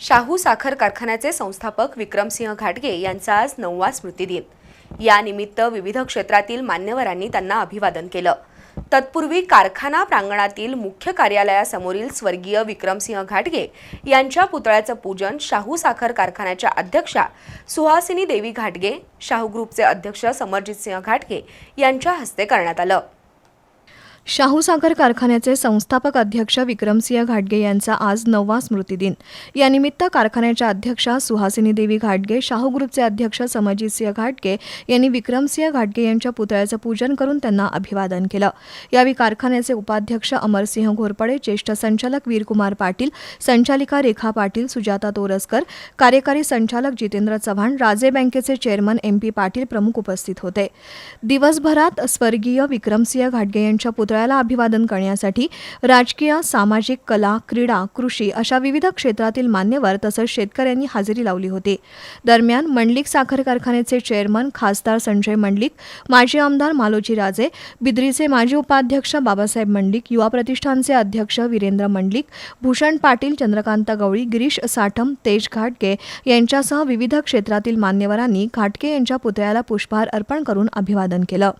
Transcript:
शाहू साखर कारखान्याचे संस्थापक विक्रमसिंह घाटगे यांचा आज नववा स्मृतिदिन यानिमित्त विविध क्षेत्रातील मान्यवरांनी त्यांना अभिवादन केलं. तत्पूर्वी कारखाना प्रांगणातील मुख्य कार्यालयासमोरील स्वर्गीय विक्रमसिंह घाटगे यांच्या पुतळ्याचं पूजन शाहू साखर कारखान्याच्या अध्यक्षा सुहासिनी देवी घाटगे शाहू ग्रुपचे अध्यक्ष समरजितसिंह घाटगे यांच्या हस्ते करण्यात आलं. शाहू साखर कारखान्याचे संस्थापक अध्यक्ष विक्रमसिंह घाटगे यांचा आज नववा स्मृतिदिन. यानिमित्त कारखान्याच्या अध्यक्षा सुहासिनी देवी घाटगे शाहू ग्रुपचे अध्यक्ष समजितसिंह घाटगे यांनी विक्रमसिंह घाटगे यांच्या पुतळ्याचं पूजन करून त्यांना अभिवादन केलं. यावेळी कारखान्याचे उपाध्यक्ष अमरसिंह घोरपडे ज्येष्ठ संचालक वीरकुमार पाटील संचालिका रेखा पाटील सुजाता तोरसकर कार्यकारी संचालक जितेंद्र चव्हाण राजे बँकेचे चेअरमन एम पी पाटील प्रमुख उपस्थित होते. दिवसभरात स्वर्गीय विक्रमसिंह घाटगे यांच्या पुतळ्याला अभिवादन करण्यासाठी राजकीय सामाजिक कला क्रीडा कृषी अशा विविध क्षेत्रातील मान्यवर तसंच शेतकऱ्यांनी हजेरी लावली होती. दरम्यान मंडलिक साखर कारखान्याचे चेअरमन खासदार संजय मंडलिक माजी आमदार मालोजी राजे बिद्रीचे माजी उपाध्यक्ष बाबासाहेब मंडलिक युवा प्रतिष्ठानचे अध्यक्ष वीरेंद्र मंडलिक भूषण पाटील चंद्रकांत गवळी गिरीश साठम तेज घाटगे यांच्यासह विविध क्षेत्रातील मान्यवरांनी घाटके यांच्या पुतळ्याला पुष्पहार अर्पण करून अभिवादन केलं.